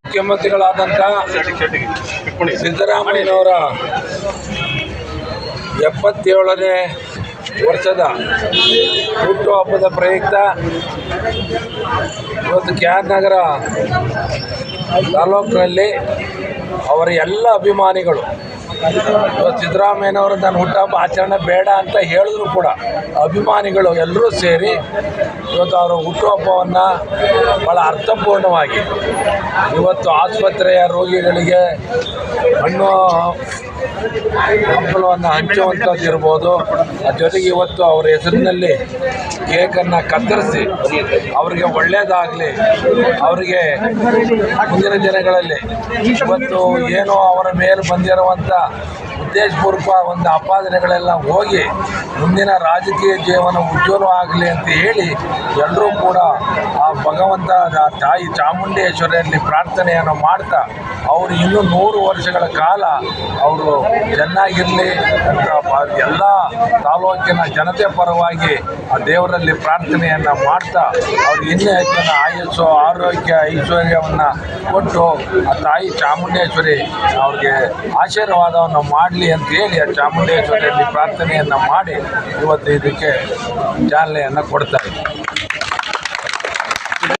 ಮುಖ್ಯಮಂತ್ರಿಗಳಾದಂಥ ಸಿದ್ದರಾಮಯ್ಯನವರ ಎಪ್ಪತ್ತೇಳನೇ ವರ್ಷದ ಹುಟ್ಟುಹಬ್ಬದ ಪ್ರಯುಕ್ತ ಇವತ್ತು ಕೆ ಆರ್ ನಗರ ತಾಲೂಕಿನಲ್ಲಿ ಅವರ ಎಲ್ಲ ಅಭಿಮಾನಿಗಳು ಸಿದ್ದರಾಮಯ್ಯನವರು ತನ್ನ ಹುಟ್ಟಹಬ್ಬ ಆಚರಣೆ ಬೇಡ ಅಂತ ಹೇಳಿದ್ರು ಕೂಡ. ಅಭಿಮಾನಿಗಳು ಎಲ್ಲರೂ ಸೇರಿ ಇವತ್ತು ಅವರ ಹುಟ್ಟುಹಬ್ಬವನ್ನು ಭಾಳ ಅರ್ಥಪೂರ್ಣವಾಗಿ ಇವತ್ತು ಆಸ್ಪತ್ರೆಯ ರೋಗಿಗಳಿಗೆ ಹಣ್ಣು ಹಂಪಲವನ್ನು ಹಂಚುವಂಥದ್ದು ಇರ್ಬೋದು. ಜೊತೆಗೆ ಇವತ್ತು ಅವರ ಹೆಸರಿನಲ್ಲಿ ಕೇಕನ್ನು ಕತ್ತರಿಸಿ ಅವರಿಗೆ ಒಳ್ಳೆಯದಾಗಲಿ ಅವರಿಗೆ ಮುಂದಿನ ದಿನಗಳಲ್ಲಿ ಇವತ್ತು ಏನು ಅವರ ಮೇಲೆ ಬಂದಿರುವಂಥ ಉದ್ದೇಶಪೂರ್ವಕ ಒಂದು ಆಪಾದನೆಗಳೆಲ್ಲ ಹೋಗಿ ಮುಂದಿನ ರಾಜಕೀಯ ಜೀವನ ಉಜ್ವಲವಾಗಲಿ ಅಂತ ಹೇಳಿ ಎಲ್ಲರೂ ಕೂಡ ಆ ಭಗವಂತ ತಾಯಿ ಚಾಮುಂಡೇಶ್ವರಿಯಲ್ಲಿ ಪ್ರಾರ್ಥನೆಯನ್ನು ಮಾಡ್ತಾ ಅವರು ಇನ್ನೂ ನೂರು ವರ್ಷಗಳ ಕಾಲ ಅವರು ಚೆನ್ನಾಗಿರಲಿ ಅಂತ ಎಲ್ಲ ತಾಲೂಕಿನ ಜನತೆ ಪರವಾಗಿ ಆ ದೇವರಲ್ಲಿ ಪ್ರಾರ್ಥನೆಯನ್ನು ಮಾಡ್ತಾ ಅವ್ರು ಇನ್ನೂ ಹೆಚ್ಚಿನ ಆಯಸ್ಸು, ಆರೋಗ್ಯ, ಐಶ್ವರ್ಯವನ್ನು ಕೊಟ್ಟು ಆ ತಾಯಿ ಚಾಮುಂಡೇಶ್ವರಿ ಅವ್ರಿಗೆ ಆಶೀರ್ವಾದವನ್ನು ಮಾಡಲಿ ಅಂತ ಹೇಳಿ ಆ ಚಾಮುಂಡೇಶ್ವರಿಯಲ್ಲಿ ಪ್ರಾರ್ಥನೆಯನ್ನು ಮಾಡಿ ಇವತ್ತು ಇದಕ್ಕೆ ಚಾಲನೆಯನ್ನು ಕೊಡ್ತಾ ಇದ್ದೀವಿ